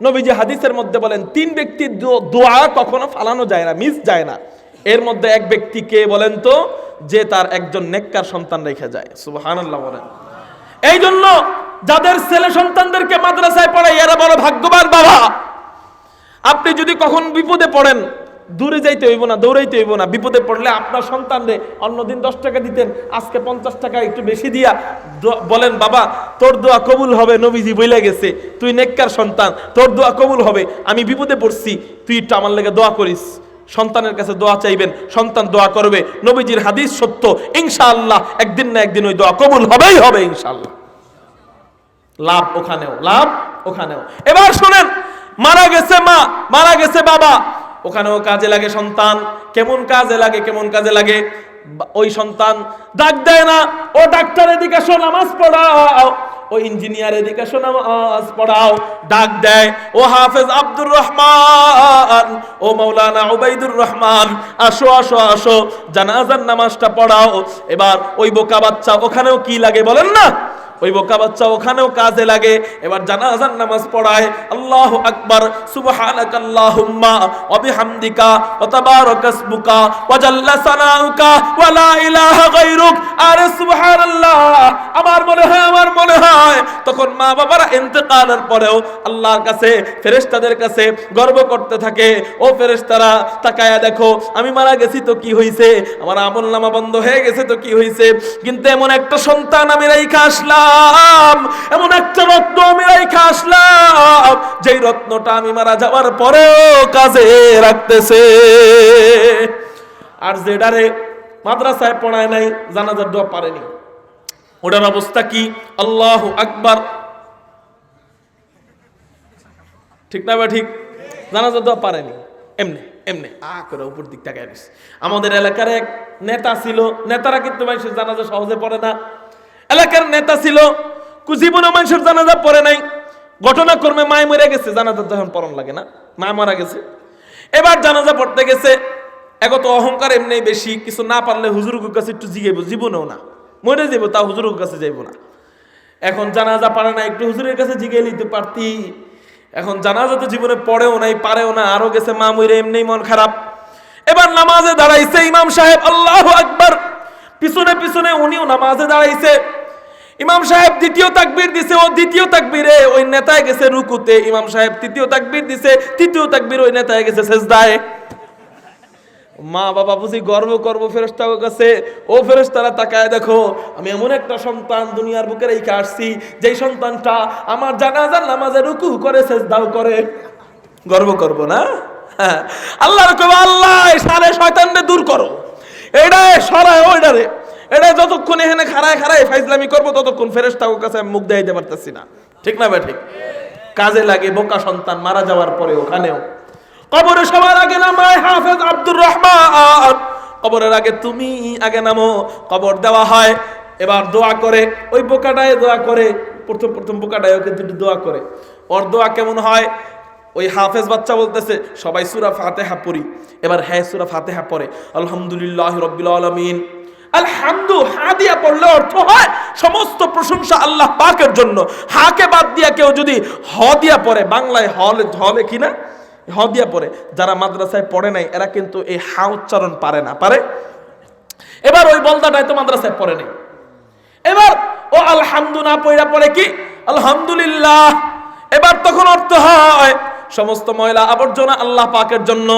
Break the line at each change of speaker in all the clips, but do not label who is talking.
নবীজি হাদিসের মধ্যে বলেন, তিন ব্যক্তির দোয়া কখনো ফালানো যায় না, মিস যায় না। এর মধ্যে এক ব্যক্তি কে বলেন তো, যে তার একজন নেককার সন্তান রেখে যায়। সুবহানাল্লাহ বলেন। এই জন্য যাদের ছেলে সন্তানদেরকে মাদ্রাসায় পড়ায়, এরা বড় ভাগ্যবান বাবা। আপনি যদি কখন বিপদে পড়েন দূরে যাইতে হইব না, দৌড়াইতে হইব না। বিপদে পড়লে আপনার সন্তানরে অন্যদিন দশ টাকা দিতেন, আজকে পঞ্চাশ টাকা একটু বেশি দিয়া বলেন, বাবা, তোর দোয়া কবুল হবে, নবীজি বইলে গেছে, তুই নেককার সন্তান, তোর দোয়া কবুল হবে, আমি বিপদে পড়ছি, তুই একটু আমার লেগে দোয়া করিস, সন্তানের কাছে দোয়া চাইবেন, সন্তান দোয়া করবে, নবীজির হাদিস সত্য, ইনশাআল্লাহ, একদিন না একদিন ওই দোয়া কবুল হবেই হবে, ইনশাআল্লাহ। লাভ ওখানেও লাভ ওখানেও। এবার শুনেন, মারা গেছে মা, মারা গেছে বাবা ওখানেও কাজে লাগে সন্তান। কেমন কাজে লাগে, কেমন কাজে লাগে? ওই সন্তান ডাক দেয় না, ও ডাক্তার, এদিকে নামাজ পড়াও। ও ইঞ্জিনিয়ার, এদিকে নামাজ পড়াও। ডাক দেয়, ও হাফেজ আব্দুর রহমান, ও মৌলানা উবাইদুর রহমান, আসো আসো আসো, জানাজার নামাজটা পড়াও। এবার ওই বোকা বাচ্চা ওখানেও কি লাগে বলেন না? ওই বোকা বাচ্চা ওখানেও কাজে লাগে। এবার জানাজার নামাজ পড়ায়, আল্লাহ আকবার ওয়া বিহামদিকা, ওয়া তাবারাকা ইসমুকা, ওয়া জাল্লা সানাউকা, ওয়া লা ইলাহা গায়রুক। আরে সুবহানাল্লাহ, আমার মনে হয়, আমার মনে হয়। তখন মা বাবারা ইন্তেকালের পরেও আল্লাহর কাছে, ফেরেশতাদের কাছে গর্ব করতে থাকে, ও ফেরেশতারা, তাকায়া দেখো, আমি মারা গেছি তো কি হইছে? আমার আমল নামা বন্ধ হয়ে গেছে তো কি হইছে? কিন্তু এমন একটা সন্তান আমি রাইখা আসলাম। এমন একটা রত্ন আমি রাইখা আসলাম, যেই রত্নটা আমি মারা যাওয়ার পরেও কাজে রাখতেছে। আর যেটারে মাদ্রাসায় পড়ায় নাই, জানাজার দোয়া পারেনি। ওটার অবস্থা কি? আল্লাহ আকবার। ঠিক না বা ঠিক? জানাজা দোয়া পারেনি। এমনি এমনি। আ করে উপর দিক তাকায় আমাদের এলাকার এক নেতা ছিল, নেতারা কিন্তু মানুষের জানাজা সহজে পড়ে না। এলাকার নেতা ছিল, জীবনে মানুষের জানাজা পড়ে নাই। ঘটনাক্রমে মায় মরে গেছে, জানাজা যখন পড়ন লাগে না, মা মারা গেছে। এবার জানাজা পড়তে গেছে এগত অহংকার এমনি বেশি, কিছু না পারলে হুজুর কাছে একটু জিগাইব, জীবনেও না। মরে যাব তা হুজুর কাছে যাইব না। এখন জানাজা পারে না, একটু হুজুরের কাছে জিগে নিতে পারতি। এখন জানাজা তো জীবনে পড়েও নাই, পারেও না আরও গেছে, মা মইরে এমনি মন খারাপ। এবার নামাজে দাঁড়াইছে ইমাম সাহেব, আল্লাহ আকবার। পিছনে পিছনে উনিও নামাজে দাঁড়াইছে। ইমাম সাহেব দ্বিতীয় তাকবির দিছে, ও দ্বিতীয় তাকবীরে ওই নেতায় গেছে রুকুতে। ইমাম সাহেব তৃতীয় তাকবির দিছে, তৃতীয় তাকবির ওই নেতায় গেছে সেজদায়। মা বাবা বুঝি গর্ব করব ফেরেস্তার কাছে ও ফেরেস্তারা তাকায়, দেখো, আমি এমন একটা সন্তান দুনিয়ার বুকে রেখে আসছি, যেই সন্তানটা আমার জানাজার নামাজে রুকু করে, সেজদাও করে। গর্ব করব না? হ্যাঁ। আল্লাহ রকম আল্লাহ সারে শয়তানরে দূর করো। এটা সরায় ওইটারে এটা যতক্ষণ এখানে খাড়ায় খাড়ায় ফাইজলামি করব, ততক্ষণ ফেরেস্তার কাছে আমি মুখ দেখাইতে পারতেছি না। ঠিক না ভাই, ঠিক? কাজে লাগে, বোকা সন্তান, মারা যাওয়ার পরে ওখানেও। কবরে সবার আগে নামায় হাফেজ আব্দুর রহমান। কবরের আগে তুমি আগে নামো, কবর দেওয়া হয়, এবার দোয়া করে, ওই বোকাটায় দোয়া করে, প্রথম প্রথম বোকাটায় ওকে দুটো দোয়া করে। ওর দোয়া কেমন হয়? ওই হাফেজ বাচ্চা বলতেছে, সবাই সুরা ফাতেহা পড়ি। এবার হ্যাঁ সুরা ফাতেহা পড়ে। আলহামদুলিল্লাহ রব্বিল আলমিন। আলহামদু, হা দিয়া পড়লে অর্থ হয় সমস্ত প্রশংসা আল্লাহ পাকের জন্য। হাকে বাদ দিয়া কেউ যদি হ দিয়া পড়ে, বাংলায় হলে হলে কি না? হ দিয়া পড়ে। যারা মাদ্রাসায় পড়ে নাই, এরা কিন্তু এই হা উচ্চারণ পারে না, পারে? এবার ওই বলদাটাই তো মাদ্রাসায় পড়ে নাই। এবার, ও আলহামদু না পয়রা পড়ে কি? আলহামদুলিল্লাহ। এবার তখন অর্থ হয়, সমস্ত ময়লা আবর্জনা আল্লাহ পাকের জন্য।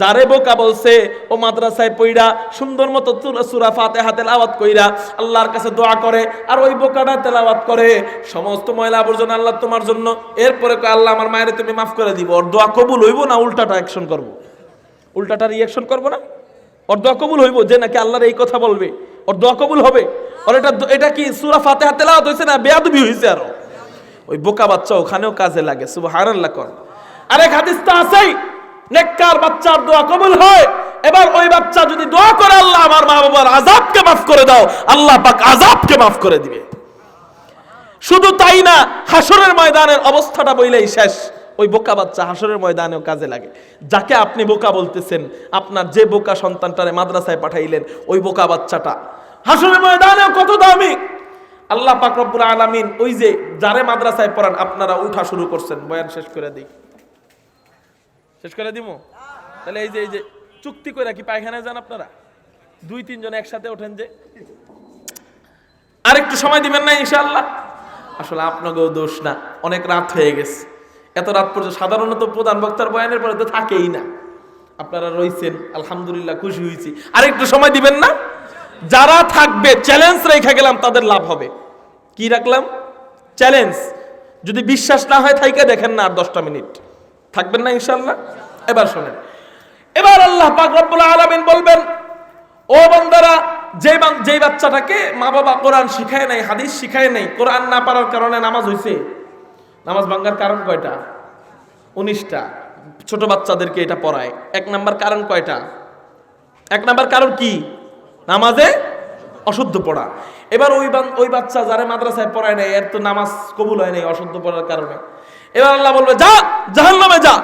যারে বোকা বলছে, ও মাদ্রাসায় পইরা সুন্দর মতো সুরা ফাতেহা তেলাওয়াত কইরা আল্লাহর কাছে দোয়া করে, আর ওই বোকাটা তেলাওয়াত করে। সমস্ত ময়লা আবর্জনা আল্লাহ তোমার জন্য। এরপরে আল্লাহ আমার মায়ের তুমি মাফ করে দিব। ওর দোয়া কবুল হইব না উল্টাটা অ্যাকশন করব? উল্টাটা রিয়াকশন করব না? ওর দোয়া কবুল হইব যে নাকি আল্লাহর এই কথা বলবে? ওর দোয়া কবুল হবে? ওর এটা এটা কি সুরা ফাতে হাতে তেলাওয়াত হয়েছে না বেয়াদবি হয়েছে আরও? ওই বোকা বাচ্চা ওখানেও কাজে লাগে, সুবহানাল্লাহ কর। আরেক হাদিস তো আছেই। নেককার বাচ্চার দোয়া কবুল হয়। এবার ওই বাচ্চা যদি দোয়া করে, আল্লাহ আমার মা বাবার আযাবকে মাফ করে দাও। আল্লাহ পাক আযাবকে মাফ করে দিবে। শুধু তাই না হাসরের ময়দানের অবস্থাটা বইলেই শেষ। ওই বোকা বাচ্চা হাসরের ময়দানেও কাজে লাগে। যাকে আপনি বোকা বলতেছেন, আপনার যে বোকা সন্তানটারে মাদ্রাসায় পাঠাইলেন, ওই বোকা বাচ্চাটা। হাসরের ময়দানেও কত দামি। আল্লাহ পাক রব্বুল আলামিন ওই যে যারে মাদ্রাসায় পড়ান, আপনারা উঠা শুরু করছেন। বয়ান শেষ করে দিই। শেষ করে দিমু? তাহলে এই যে এই যে, চুক্তি করে কি পায়খানায় যান আপনারা? দুই, তিনজন একসাথে ওঠেন যে। আরেকটু সময় দিবেন না ইনশাল্লাহ আসলে আপনাকেও দোষ না, অনেক রাত হয়ে গেছে। এত রাত পর্যন্ত সাধারণত প্রধান বক্তার বয়ানের পরে তো থাকেই না। আপনারা রইছেন, আলহামদুলিল্লাহ খুশি হয়েছি আর একটু সময় দিবেন না? যারা থাকবে চ্যালেঞ্জ রেখে গেলাম, তাদের লাভ হবে। কি রাখলাম? চ্যালেঞ্জ যদি বিশ্বাস না হয়, থাইকে দেখেন না আর দশটা মিনিট। থাকবেন না ইনশাল্লাহ এবার শোনেন। এবার আল্লাহ পাক রব্বুল আলামিন বলবেন, ও বান্দারা, যে যেই বাচ্চাটাকে মা বাবা কোরআন শিখায় নাই, হাদিস শিখায় নাই, কোরআন না পারার কারণে নামাজ হইছে? নামাজ ভাঙ্গার কারণ কয়টা? উনিশটা। ছোট বাচ্চাদেরকে এটা পড়ায়। এক নাম্বার কারণ কয়টা? এক নাম্বার কারণ কি? নামাজে অশুদ্ধ পড়া। এবার ওই ওই বাচ্চা যারা মাদ্রাসায় পড়ায় নাই, এর তো নামাজ কবুল হয় নাই অশুদ্ধ পড়ার কারণে। এবার আল্লাহ বলবে, যা, জাহান্নামে যা।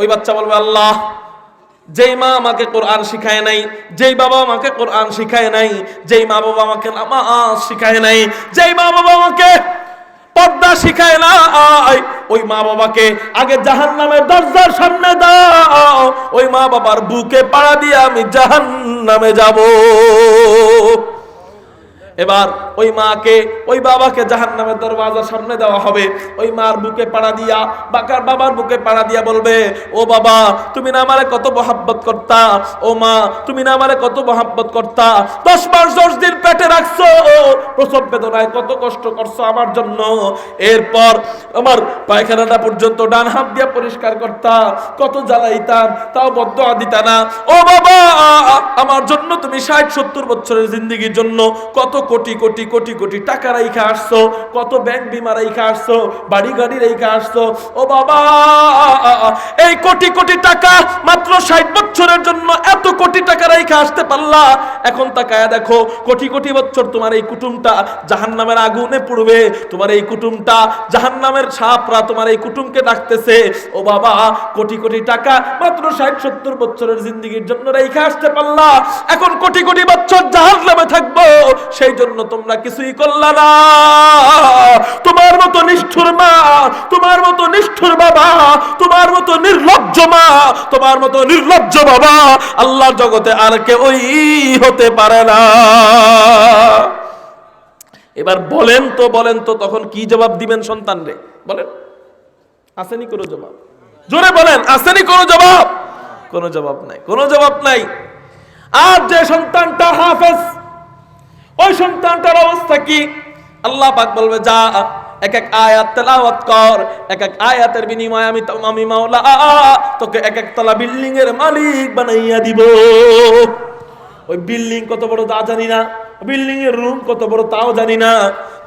ওই বাচ্চা বলবে, আল্লাহ, যেই মা আমাকে কোরআন শিখায় নাই, যেই বাবা আমাকে কোরআন শিখায় নাই, যেই মা বাবা আমাকে নামাজ শিখায় নাই, যেই মা বাবা আমাকে পর্দা শিখায় না ওই মা বাবাকে আগে জাহান নামের দরজার সামনে দাও। ওই মা বাবার বুকে পাড়া দিয়ে আমি জাহান নামে যাব। এবার ওই মাকে, ওই বাবাকে জাহান নামের দরওয়াজার সামনে দেওয়া হবে। ওই মার বুকে পাড়া দিয়া, বাকার বাবার বুকে পাড়া দিয়া বলবে, ও বাবা, তুমি না আমারে কত মহাব্বত করতা? ও মা, তুমি না আমারে কত মহাব্বত করতা? দশ মাস দশ দিন পেটে রাখছো? প্রসব বেদনায় কত কষ্ট করছ আমার জন্য? এরপর আমার পায়খানাটা পর্যন্ত ডান হাত দিয়া পরিষ্কার করতা, কত জ্বালাইতাম, তাও বদ্ধ দিতা না। ও বাবা, আমার জন্য তুমি ষাট সত্তর বছরের জিন্দগির জন্য কত কোটি কোটি কোটি কোটি টাকা রাইখা আসছো, কত ব্যাংক বিমা রাইখা আসছো বাড়ি গাড়ি রাইখা আসছো। ও বাবা, এই কোটি কোটি টাকা মাত্র ষাট বছরের জন্য এত কোটি টাকা রাইখা আসতে পারলা? এখন তাকায় দেখো, কোটি কোটি বছর তোমার এই কুটুমটা জাহান্নামের আগুনে পড়বে। তোমার এই কুটুমটা জাহান্নামের সাপরা তোমার এই কুটুমকে ডাকতেছে। ও বাবা, কোটি কোটি টাকা মাত্র ষাট, সত্তর বছরের জিন্দগির জন্য রেখে আসতে পারলা? এখন কোটি কোটি বছর জাহান্নামে থাকব, সেই জন্য তোমরা কিছুই করলা না। তোমার মতো নিষ্ঠুর মা, তোমার মতো নিষ্ঠুর বাবা, তোমার মতো নির্লজ্জ মা, তোমার মতো নির্লজ্জ বাবা আল্লাহর জগতে আর কেউই হতে পারে না। এবার বলেন তো বলেন তো, তখন কি জবাব দিবেন সন্তান রে? বলেন। আসেনি কোনো জবাব। জোরে বলেন, আসেনি কোনো জবাব? কোনো জবাব নাই, কোনো জবাব নাই। আর যে সন্তানটা হাফেজ ওই সন্তানটার অবস্থা কি? আল্লাহ পাক বলবে, যা এক এক আয়াত তেলাওয়াত কর এক এক আয়াতের বিনিময়ে আমি আমি মাওলা তোকে এক এক তলা বিল্ডিং এর মালিক বানাইয়া দিব। ওই বিল্ডিং কত বড় তা জানি না বিল্ডিং এর রুম কত বড় তাও জানি না,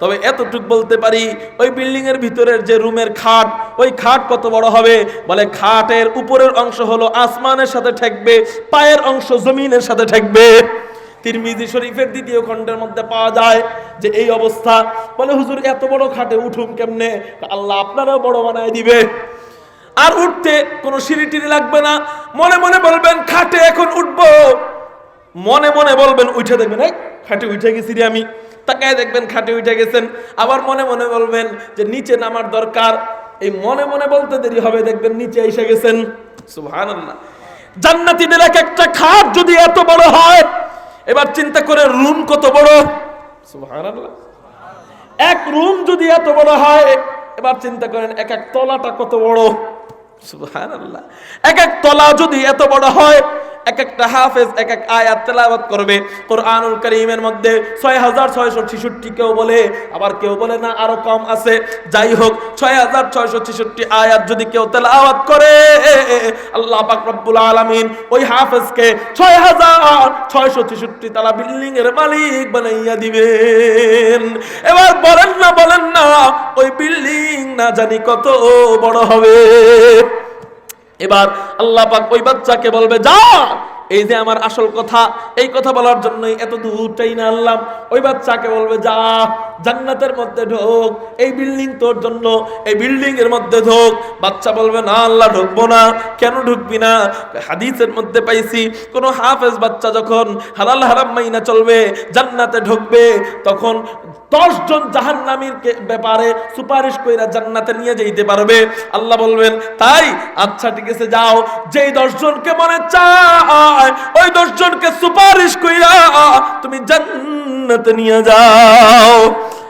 তবে এতটুক বলতে পারি, ওই বিল্ডিং এর ভিতরের যে রুমের খাট, ওই খাট কত বড় হবে? বলে, খাটের উপরের অংশ হলো আসমানের সাথে ঠেকবে, পায়ের অংশ জমিনের সাথে ঠেকবে। তিরমিজি শরীফের দ্বিতীয় খণ্ডের মধ্যে পাওয়া যায় যে এই অবস্থা। বলে, হুজুর, এত বড় খাটে উঠুম কেমনে? আল্লাহ আপনারাও বড় বানায় দিবে। আর উঠতে কোনো সিঁড়ি লাগবে না। মনে মনে বলবেন, খাটে এখন উঠবো। মনে মনে বলবেন, উঠে দেখবেন, এই খাটে উঠে গেছি রে আমি। তাকায় দেখবেন, খাটে উঠে গেছেন। আবার মনে মনে বলবেন যে, নিচে নামার দরকার। এই মনে মনে বলতে দেরি হবে, দেখবেন নিচে এসে গেছেন। সুবহানাল্লাহ। জান্নাতীদের এক একটা খাট যদি এত বড় হয় এবার চিন্তা করে রুম কত বড়? এক রুম যদি এত বড় হয় এবার চিন্তা করেন এক এক তলাটা কত বড়? সুবহানাল্লাহ। এক এক তলা যদি এত বড় হয় এক একটা হাফেজ এক এক আয়াত তেলাওয়াত করবে। কোরআনুল করিমের মধ্যে ছয় হাজার ছয়শো ছেষট্টি কেউ বলে, আবার কেউ বলে না, আরও কম আছে। যাই হোক, ছয় হাজার ছয়শো ছেষট্টি আয়াত যদি কেউ তেলাওয়াত করে, আল্লাহ পাক রব্বুল আলামিন ওই হাফেজকে ছয় হাজার ছয়শো ছেষট্টি তালা বিল্ডিং এর মালিক বানাইয়া দিবেন। এবার বলেন না বলেন না, ওই বিল্ডিং না জানি কত বড় হবে। এবার আল্লাহ পাক ওই বাচ্চাকে বলবে, যা! এই যে আমার আসল কথা, এই কথা বলার জন্যই এত দূরটাই না আনলাম ওই বাচ্চাকে বলবে, যা! জান্নাতের মধ্যে ঢোক, এই বিল্ডিং তোর জন্য, এই বিল্ডিং এর মধ্যে ঢোক। বাচ্চা বলবে, না, আল্লাহ ঢুকবো না। কেন ঢুকবি না? হাদিসের মধ্যে পাইছি, কোন হাফেজ বাচ্চা যখন হালাল হারাম মাইনা চলবে, জান্নাতে ঢুকবে, তখন দশ জন জাহান্নামীর ব্যাপারে সুপারিশ কইরা জান্নাতে নিয়ে যেতে পারবে। আল্লাহ বলবেন, তাই? আচ্ছা ঠিক আছে, যাও। যেই দশ জনকে মনে চায়, ওই দশ জনকে সুপারিশ কইরা তুমি জান্নাতে নিয়ে যাও।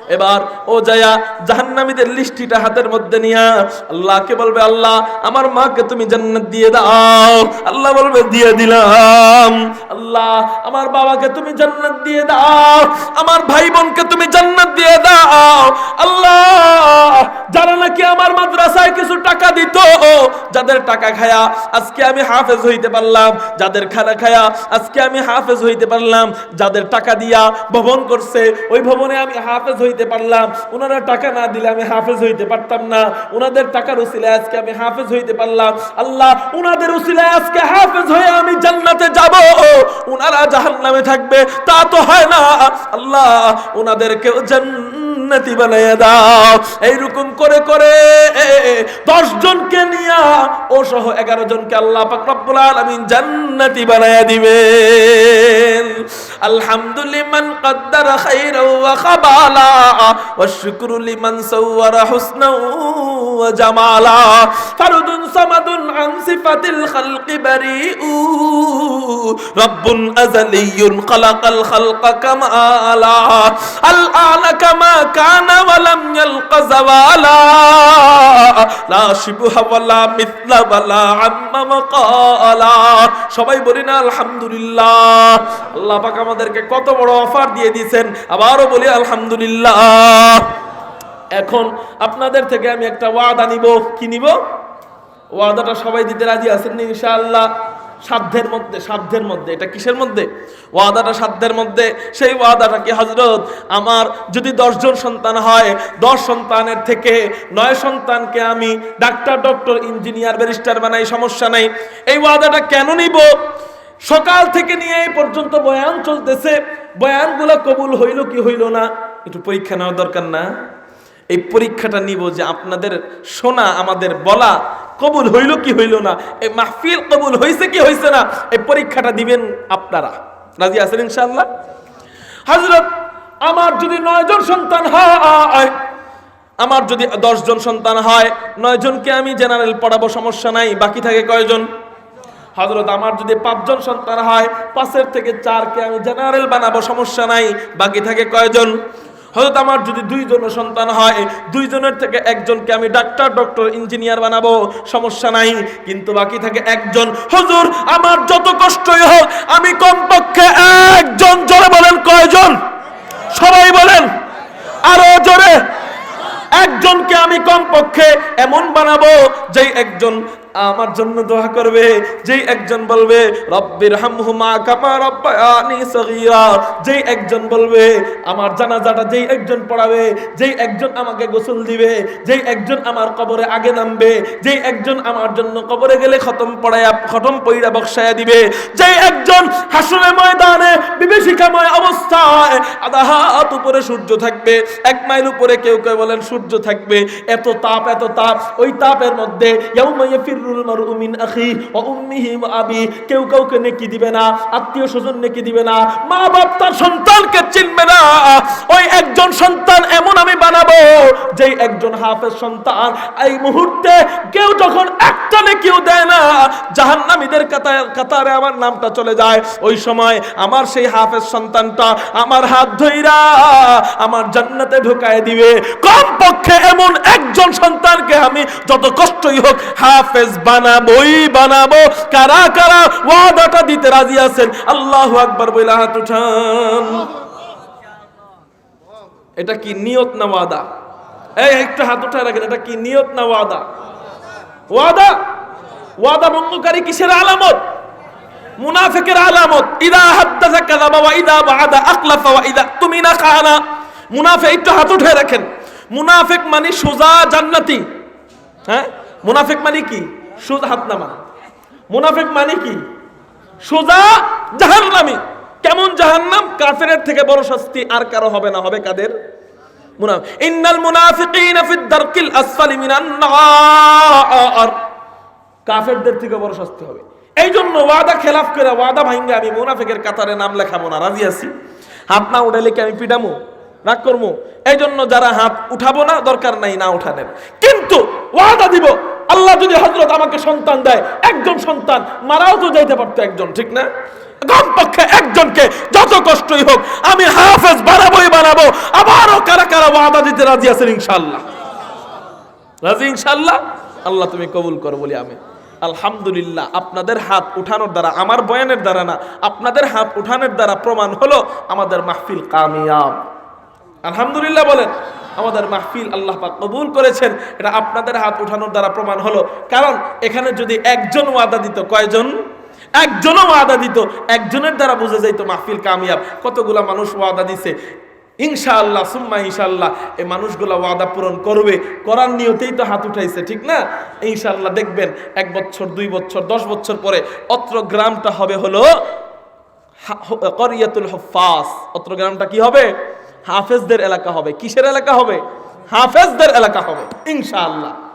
এবার ও যায়া জাহান্নামীদের লিস্টিটা হাতের মধ্যে নিয়া আল্লাহকে বলবে, আল্লাহ, আমার মাকে তুমি জান্নাত দিয়ে দাও। আল্লাহ বলবে, দিয়ে দিলাম। আল্লাহ, আমার বাবাকে তুমি জান্নাত দিয়ে দাও। আমার ভাই বোনকে তুমি জান্নাত দিয়ে দাও। আল্লাহ, যারা নাকি আমার মাদ্রাসায় যাদের টাকা খায়া আজকে আমি হাফেজ হইতে পারলাম, যাদের খানা খায়া আজকে আমি হাফেজ হইতে পারলাম, যাদের টাকা দিয়া ভবন করছে, ওই ভবনে আমি হাফেজ হইতে পারলাম। ওনারা টাকা না দিলে আমি হাফেজ হইতে পারতাম না। ওনাদের টাকার উসিলায় আজকে আমি হাফেজ হইতে পারলাম। আল্লাহ ওনাদের উসিলায় আজকে হাফেজ হয়ে আমি জান্নাতে যাব। ওনারা জাহান্নামে থাকবে, তা তো হয় না। আল্লাহ ওনাদেরকেও জান্নাতি বানাইয়া দাও। এইরকম করে করে দশ জনকে নিয়া ও সহ এগারো জনকে আল্লাহ পাক রব্বুল জান্নাতি বানাইয়া দিবেন। আলহামদুলিমান কদ্দার খাইরা ওয়া খাবালা ওয়া শুকরু লিমান সাওয়ারা হুসনা ওয়া জামালা। ফারদুন সামাদুন আন সিফাতিল খালকি বারিউ। রব্বুন আযালিয়ুন খালাকাল খালকা কামালা। আল আলা কামা কানা ওয়া লাম ইয়ালকা জাওয়ালা লা শিবহা ওয়ালা সবাই বলি, না, আলহামদুলিল্লাহ। আল্লাহ পাক আমাদেরকে কত বড় অফার দিয়ে দিয়েছেন। আবারও বলি, আলহামদুলিল্লাহ। এখন আপনাদের থেকে আমি একটা ওয়াদা নিব। কি নিব? ওয়াদাটা সবাই দিতে রাজি আছেন ইনশাআল্লাহ? সাধ্যের মধ্যে সাধ্যের মধ্যে। এটা কিসের মধ্যে? ওয়াদাটা সাধ্যের মধ্যে। সেই ওয়াদাটা কি হজরত আমার যদি দশজন সন্তান হয়, দশ সন্তানের থেকে নয় সন্তানকে আমি ডাক্তার, ডক্টর, ইঞ্জিনিয়ার, ব্যারিস্টার বানাই, সমস্যা নাই। এই ওয়াদাটা কেন নিব? সকাল থেকে নিয়ে এই পর্যন্ত বয়ান চলতেছে। বয়ানগুলো কবুল হইল কি হইল না? একটু পরীক্ষা নেওয়া দরকার না? এই পরীক্ষাটা নিব যে আপনাদের শোনা আমাদের বলা কবুল হইল কি হইল না? এই মাহফিল কবুল হইছে কি হইছে না? এই পরীক্ষাটা দিবেন আপনারা। রাজি আছেন ইনশাআল্লাহ? হজরত আমার যদি নয়জন সন্তান হয়, আমার যদি দশজন সন্তান হয় নয়জনকে আমি জেনারেল পড়াবো, সমস্যা নাই, বাকি থাকে কয়জন? হজরত আমার যদি পাঁচজন সন্তান হয়, পাঁচের থেকে চারকে আমি জেনারেল বানাবো, সমস্যা নাই, বাকি থাকে কয়জন? হজরত আমার যদি দুইজন সন্তান হয়, দুইজনের থেকে একজনকে আমি ডাক্তার, ডক্টর, ইঞ্জিনিয়ার বানাবো, সমস্যা নাই। কিন্তু বাকি থাকে একজন। হুজুর, আমার যত কষ্টই হোক, আমি কমপক্ষে একজন, জোরে বলেন কয়জন? সবাই বলেন। আরও জোরে। একজনকে আমি কমপক্ষে এমন বানাবো যে একজন আমার জন্য দোয়া করবে। যেই একজন বলবে রব্বির হামহুমা কামা রব্বায়ানি সগীরা। যেই একজন বলবে, আমার জানাজাটা যেই একজন পড়াবে, যেই একজন আমাকে গোসল দিবে, যেই একজন আমার কবরে আগে নামবে, যেই একজন আমার জন্য কবরে গেলে খতম পড়ায়া, খতম পইরা বক্সায়া দিবে। যেই একজন হাসরে ময়দানে বিভীষিকাময় অবস্থায় আধা হাত উপরে সূর্য থাকবে, এক মাইল উপরে কেউ কেউ বলেন সূর্য থাকবে। এত তাপ এত তাপ, ওই তাপের মধ্যে ইয়াউমা ইয়াফিরুল আখি উম্মিহি আবি। কেউ কাউকে নেকি দিবে না, আত্মীয় স্বজন নেকি দিবে না মা বাপ তার সন্তানকে চিনবে না। ওই একজন সন্তান এমন আমি বানাবো একজন হাফেজ সন্তান। এই মুহূর্তে কেউ যখন একটা নেকিও দেয় না, জাহান্নামীদের কাতারে কাতারে আমার নামটা চলে যায়। ওই সময় আমার সেই হাফেজ সন্তানটা আমার হাত ধইরা আমার জান্নাতে ঢুকায় দিবে। কমপক্ষে এমন একজন সন্তানকে আমি যত কষ্টই হোক হাফেজ বানাবোই, বানাবো। কারা কারা ওয়াদাটা দিতে রাজি আছেন? আল্লাহু আকবার বইলা হাত উঠান। এটা কি নিয়ত না ওয়াদা? এই, একটু হাত উঠায় রাখেন, এটা কি নিয়ত না ওয়াদা? ওয়াদা? ওয়াদা ভঙ্গকারী কিসের আলামত? মুনাফিকের আলামত। ইদা হাদ্দাসা কাযাবা ওয়া ইদা ওয়াদা আকলাফা ওয়া ইদা তুমিনা খানা মুনাফিক, একটু হাত উঠে রাখেন। মুনাফিক মানে সোজা জান্নাতি। হ্যাঁ? মুনাফিক মানে কি? সোজা হাত নামা মুনাফিক মানে কি? সোজা জাহান্নামী। কেমন জাহান্নাম? কাফেরের থেকে বড় শাস্তি আর কারও হবে না, হবে কাদের? মুনাফ ইন্নাল মুনাফিকিনা ফিদ দারকিল আসফালি মিনান নার। কাফেরদের থেকে বড় শাস্তি হবে। এই জন্য ওয়াদা খেলাফ করে ওয়াদা ভাঙ্গে আমি মুনাফিকের কাতারে নাম লেখাবো না, রাজি আছি? হাত না উঠাইলে কি আমি পিটামো, রাগ করব এই জন্য যারা হাত উঠাবো না, দরকার নাই না উঠানের। কিন্তু ওয়াদা দিব যদি হজরত আমাকে সন্তান দেয়, একজন সন্তান, মারাও তো যাইতে পারতো একজন, ঠিক না? কমপক্ষে একজনকে যত কষ্টই হোক, আমি হাফেজ বানাবোই বানাবো, আবারও কারা কারা ওয়াদা দিতে রাজি আছেন ইনশাল্লাহ রাজি ইনশাল্লাহ আল্লাহ তুমি কবুল করো বলি আমি। আলহামদুলিল্লাহ, আপনাদের হাত উঠানোর দ্বারা, আমার বয়ানের দ্বারা না, আপনাদের হাত উঠানোর দ্বারা প্রমাণ হলো আমাদের মাহফিল কামিয়াব। আলহামদুলিল্লাহ বলেন। আমাদের মাহফিল আল্লাহ পাক কবুল করেছেন, এটা আপনাদের হাত উঠানোর দ্বারা প্রমাণ হলো। কারণ এখানে যদি একজন ওয়াদা দিত, কয়জন? একজনও ওয়াদা দিত, একজনের দ্বারা বুঝে যাইতো মাহফিল কামিয়াব। কতগুলা মানুষ ওয়াদা দিছে? ইনশাআল্লাহ, সুম্মা ইনশাআল্লাহ, এই মানুষগুলা ওয়াদা পূরণ করবে। করার নিয়তেই তো হাত উঠাইছে, ঠিক না? ইনশাআল্লাহ, দেখবেন এক বছর, দুই বছর, দশ বছর পরে অত্র গ্রামটা হবে হলো করিয়াতুল হফাস অত্র গ্রামটা কি হবে? হাফেজদের এলাকা হবে। কিসের এলাকা হবে? হাফেজদের এলাকা হবে। ইনশাআল্লাহ।